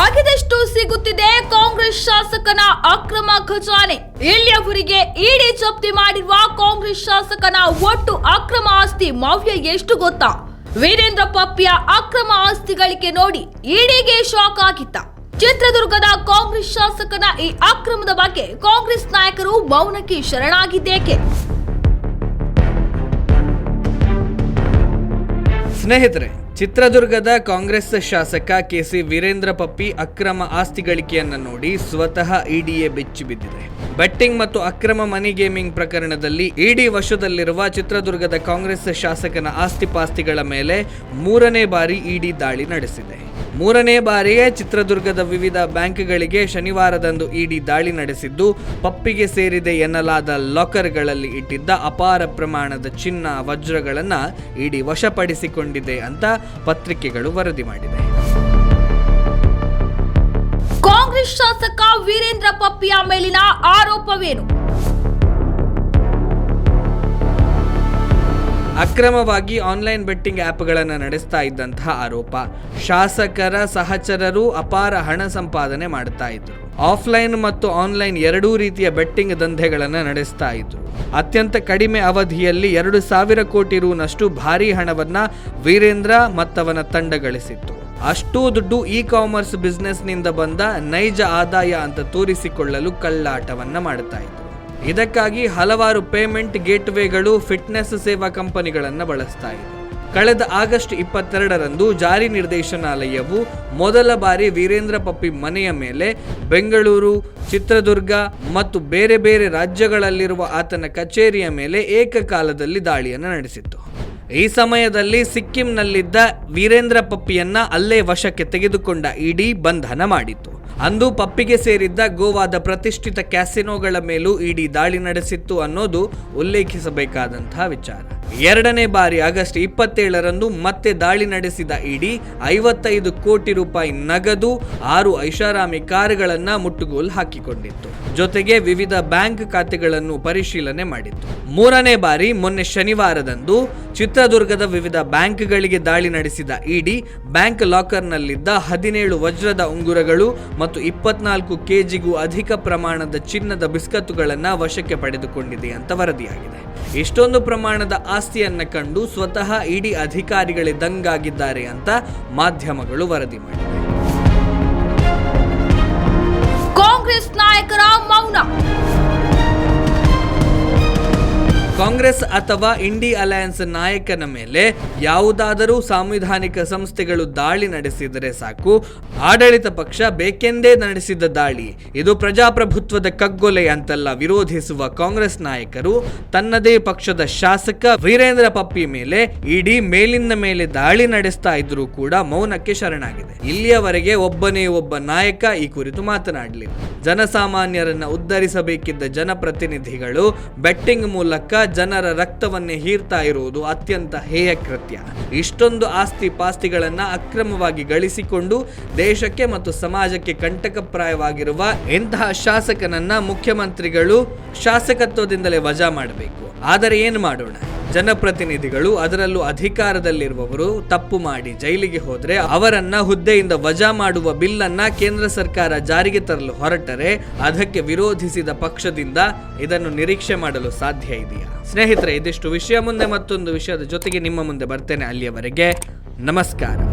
ಆಗಿದಷ್ಟು ಸಿಗುತ್ತಿದೆ ಕಾಂಗ್ರೆಸ್ ಶಾಸಕನ ಅಕ್ರಮ ಖಜಾನೆ? ಇಲ್ಲಿಯವರಿಗೆ ಇಡಿ ಜಪ್ತಿ ಮಾಡಿರುವ ಕಾಂಗ್ರೆಸ್ ಶಾಸಕನ ಒಟ್ಟು ಅಕ್ರಮ ಆಸ್ತಿ ಮೌಲ್ಯ ಎಷ್ಟು ಗೊತ್ತಾ? ವೀರೇಂದ್ರ ಪಪ್ಪಿಯ ಅಕ್ರಮ ಆಸ್ತಿ ಗಳಿಕೆ ನೋಡಿ ಇಡಿಗೆ ಶಾಕ್ ಆಗಿತ್ತ. ಚಿತ್ರದುರ್ಗದ ಕಾಂಗ್ರೆಸ್ ಶಾಸಕನ ಈ ಅಕ್ರಮದ ಬಗ್ಗೆ ಕಾಂಗ್ರೆಸ್ ನಾಯಕರು ಮೌನಕ್ಕೆ ಶರಣಾಗಿದ್ದೇಕೆ? ಸ್ನೇಹಿತರೆ ಚಿತ್ರದುರ್ಗದ ಕಾಂಗ್ರೆಸ್ ಶಾಸಕ ಕೆಸಿ ವೀರೇಂದ್ರ ಪಪ್ಪಿ ಅಕ್ರಮ ಆಸ್ತಿ ಗಳಿಕೆಯನ್ನು ನೋಡಿ ಸ್ವತಃ ಇಡಿಯೇ ಬೆಚ್ಚಿ ಬಿದ್ದಿದೆ. ಬೆಟ್ಟಿಂಗ್ ಮತ್ತು ಅಕ್ರಮ ಮನಿ ಗೇಮಿಂಗ್ ಪ್ರಕರಣದಲ್ಲಿ ಇಡಿ ವಶದಲ್ಲಿರುವ ಚಿತ್ರದುರ್ಗದ ಕಾಂಗ್ರೆಸ್ ಶಾಸಕನ ಆಸ್ತಿ ಪಾಸ್ತಿಗಳ ಮೇಲೆ ಮೂರನೇ ಬಾರಿ ಇಡಿ ದಾಳಿ ನಡೆಸಿದೆ. ಮೂರನೇ ಬಾರಿಗೆ ಚಿತ್ರದುರ್ಗದ ವಿವಿಧ ಬ್ಯಾಂಕ್ಗಳಿಗೆ ಶನಿವಾರದಂದು ಇಡಿ ದಾಳಿ ನಡೆಸಿದ್ದು, ಪಪ್ಪಿಗೆ ಸೇರಿದೆ ಎನ್ನಲಾದ ಲಾಕರ್ಗಳಲ್ಲಿ ಇಟ್ಟಿದ್ದ ಅಪಾರ ಪ್ರಮಾಣದ ಚಿನ್ನ ವಜ್ರಗಳನ್ನು ಇಡಿ ವಶಪಡಿಸಿಕೊಂಡಿದೆ ಅಂತ ಪತ್ರಿಕೆಗಳು ವರದಿ ಮಾಡಿದೆ ಕಾಂಗ್ರೆಸ್ ಶಾಸಕ ವೀರೇಂದ್ರ ಪಪ್ಪಿಯ ಮೇಲಿನ ಆರೋಪವೇನು? ಅಕ್ರಮವಾಗಿ ಆನ್ಲೈನ್ ಬೆಟ್ಟಿಂಗ್ ಆ್ಯಪ್ಗಳನ್ನು ನಡೆಸ್ತಾ ಇದ್ದಂತಹ ಆರೋಪ. ಶಾಸಕರ ಸಹಚರರು ಅಪಾರ ಹಣ ಸಂಪಾದನೆ ಮಾಡ್ತಾ ಇದ್ರು. ಆಫ್ಲೈನ್ ಮತ್ತು ಆನ್ಲೈನ್ ಎರಡೂ ರೀತಿಯ ಬೆಟ್ಟಿಂಗ್ ದಂಧೆಗಳನ್ನು ನಡೆಸ್ತಾ ಇದ್ರು. ಅತ್ಯಂತ ಕಡಿಮೆ ಅವಧಿಯಲ್ಲಿ ಎರಡು ಸಾವಿರ ಕೋಟಿ ರೂನಷ್ಟು ಭಾರಿ ಹಣವನ್ನ ವೀರೇಂದ್ರ ಮತ್ತವನ ತಂಡ ಗಳಿಸಿತ್ತು ಅಷ್ಟೂ ದುಡ್ಡು ಇ ಕಾಮರ್ಸ್ ಬಿಸ್ನೆಸ್ನಿಂದ ಬಂದ ನೈಜ ಆದಾಯ ಅಂತ ತೋರಿಸಿಕೊಳ್ಳಲು ಕಳ್ಳಾಟವನ್ನ ಮಾಡುತ್ತಾ ಇದ್ರು. ಇದಕ್ಕಾಗಿ ಹಲವಾರು ಪೇಮೆಂಟ್ ಗೇಟ್ವೇಗಳು ಫಿಟ್ನೆಸ್ ಸೇವಾ ಕಂಪನಿಗಳನ್ನು ಬಳಸ್ತಾ ಇದೆ. ಕಳೆದ ಆಗಸ್ಟ್ ಇಪ್ಪತ್ತೆರಡರಂದು ಜಾರಿ ನಿರ್ದೇಶನಾಲಯವು ಮೊದಲ ಬಾರಿ ವೀರೇಂದ್ರ ಪಪ್ಪಿ ಮನೆಯ ಮೇಲೆ ಬೆಂಗಳೂರು, ಚಿತ್ರದುರ್ಗ ಮತ್ತು ಬೇರೆ ಬೇರೆ ರಾಜ್ಯಗಳಲ್ಲಿರುವ ಆತನ ಕಚೇರಿಯ ಮೇಲೆ ಏಕಕಾಲದಲ್ಲಿ ದಾಳಿಯನ್ನು ನಡೆಸಿತ್ತು. ಈ ಸಮಯದಲ್ಲಿ ಸಿಕ್ಕಿಂನಲ್ಲಿದ್ದ ವೀರೇಂದ್ರ ಪಪ್ಪಿಯನ್ನ ಅಲ್ಲೇ ವಶಕ್ಕೆ ತೆಗೆದುಕೊಂಡ ಇಡಿ ಬಂಧನ ಮಾಡಿತ್ತು. ಅಂದು ಪಪ್ಪಿಗೆ ಸೇರಿದ್ದ ಗೋವಾದ ಪ್ರತಿಷ್ಠಿತ ಕ್ಯಾಸಿನೋಗಳ ಮೇಲೂ ಇಡೀ ದಾಳಿ ನಡೆಸಿತ್ತು ಅನ್ನೋದು ಉಲ್ಲೇಖಿಸಬೇಕಾದಂತಹ ವಿಚಾರ. ಎರಡನೇ ಬಾರಿ ಆಗಸ್ಟ್ ಇಪ್ಪತ್ತೇಳರಂದು ಮತ್ತೆ ದಾಳಿ ನಡೆಸಿದ ಇಡಿ ಐವತ್ತೈದು ಕೋಟಿ ರೂಪಾಯಿ ನಗದು, ಆರು ಐಷಾರಾಮಿ ಕಾರುಗಳನ್ನ ಮುಟ್ಟುಗೋಲು ಹಾಕಿಕೊಂಡಿತ್ತು. ಜೊತೆಗೆ ವಿವಿಧ ಬ್ಯಾಂಕ್ ಖಾತೆಗಳನ್ನು ಪರಿಶೀಲನೆ ಮಾಡಿತ್ತು. ಮೂರನೇ ಬಾರಿ ಮೊನ್ನೆ ಶನಿವಾರದಂದು ಚಿತ್ರದುರ್ಗದ ವಿವಿಧ ಬ್ಯಾಂಕ್ಗಳಿಗೆ ದಾಳಿ ನಡೆಸಿದ ಇಡಿ ಬ್ಯಾಂಕ್ ಲಾಕರ್ನಲ್ಲಿದ್ದ ಹದಿನೇಳು ವಜ್ರದ ಉಂಗುರಗಳು ಮತ್ತು ಇಪ್ಪತ್ನಾಲ್ಕು ಕೆಜಿಗೂ ಅಧಿಕ ಪ್ರಮಾಣದ ಚಿನ್ನದ ಬಿಸ್ಕತ್ತುಗಳನ್ನು ವಶಕ್ಕೆ ಪಡೆದುಕೊಂಡಿದೆ ಅಂತ ವರದಿಯಾಗಿದೆ. ಇಷ್ಟೊಂದು ಪ್ರಮಾಣದ ಆಸ್ತಿಯನ್ನ ಕಂಡು ಸ್ವತಃ ಇಡಿ ಅಧಿಕಾರಿಗಳೇ ದಂಗಾಗಿದ್ದಾರೆ ಅಂತ ಮಾಧ್ಯಮಗಳು ವರದಿ ಮಾಡಿವೆ. ಕಾಂಗ್ರೆಸ್ ಅಥವಾ ಇಂಡಿ ಅಲಯನ್ಸ್ ನಾಯಕನ ಮೇಲೆ ಯಾವುದಾದರೂ ಸಾಂವಿಧಾನಿಕ ಸಂಸ್ಥೆಗಳು ದಾಳಿ ನಡೆಸಿದರೆ ಸಾಕು. ಆಡಳಿತ ಪಕ್ಷ ಬೇಕೆಂದೇ ನಡೆಸಿದ ದಾಳಿ. ಇದು ಪ್ರಜಾಪ್ರಭುತ್ವದ ಕಗ್ಗೊಲೆ ಅಂತೆಲ್ಲ ವಿರೋಧಿಸುವ ಕಾಂಗ್ರೆಸ್ ನಾಯಕರು. ತನ್ನದೇ ಪಕ್ಷದ ಶಾಸಕ ವೀರೇಂದ್ರ ಪಪ್ಪಿ ಮೇಲೆ ಇಡೀ ಮೇಲಿಂದ ಮೇಲೆ ದಾಳಿ ನಡೆಸ್ತಾ ಇದ್ರೂ ಕೂಡ ಮೌನಕ್ಕೆ ಶರಣಾಗಿದೆ. ಇಲ್ಲಿಯವರೆಗೆ ಒಬ್ಬನೇ ಒಬ್ಬ ನಾಯಕ ಈ ಕುರಿತು ಮಾತನಾಡಲಿಲ್ಲ. ಜನಸಾಮಾನ್ಯರನ್ನ ಉದ್ಧರಿಸಬೇಕಿದ್ದ ಜನಪ್ರತಿನಿಧಿಗಳು ಬೆಟ್ಟಿಂಗ್ ಮೂಲಕ ಜನರ ರಕ್ತವನ್ನೇ ಹೀರ್ತಾ ಇರುವುದು ಅತ್ಯಂತ ಹೇಯ ಕೃತ್ಯ. ಇಷ್ಟೊಂದು ಆಸ್ತಿ ಪಾಸ್ತಿಗಳನ್ನು ಅಕ್ರಮವಾಗಿ ಗಳಿಸಿಕೊಂಡು ದೇಶಕ್ಕೆ ಮತ್ತು ಸಮಾಜಕ್ಕೆ ಕಂಟಕಪ್ರಾಯವಾಗಿರುವ ಇಂತಹ ಶಾಸಕನನ್ನ ಮುಖ್ಯಮಂತ್ರಿಗಳು ಶಾಸಕತ್ವದಿಂದಲೇ ವಜಾ ಮಾಡಬೇಕು. ಆದರೆ ಏನು ಮಾಡೋಣ? ಜನಪ್ರತಿನಿಧಿಗಳು, ಅದರಲ್ಲೂ ಅಧಿಕಾರದಲ್ಲಿರುವವರು ತಪ್ಪು ಮಾಡಿ ಜೈಲಿಗೆ ಹೋದರೆ ಅವರನ್ನ ಹುದ್ದೆಯಿಂದ ವಜಾ ಮಾಡುವ ಬಿಲ್ಲನ್ನ ಕೇಂದ್ರ ಸರ್ಕಾರ ಜಾರಿಗೆ ತರಲು ಹೊರಟರೆ ಅದಕ್ಕೆ ವಿರೋಧಿಸಿದ ಪಕ್ಷದಿಂದ ಇದನ್ನು ನಿರೀಕ್ಷೆ ಮಾಡಲು ಸಾಧ್ಯ ಇದೆಯಾ? ಸ್ನೇಹಿತರೆ, ಇದಿಷ್ಟು ವಿಷಯ ಮುಂದೆ ಮತ್ತೊಂದು ವಿಷಯದ ಜೊತೆಗೆ ನಿಮ್ಮ ಮುಂದೆ ಬರ್ತೇನೆ ಅಲ್ಲಿಯವರೆಗೆ. ನಮಸ್ಕಾರ.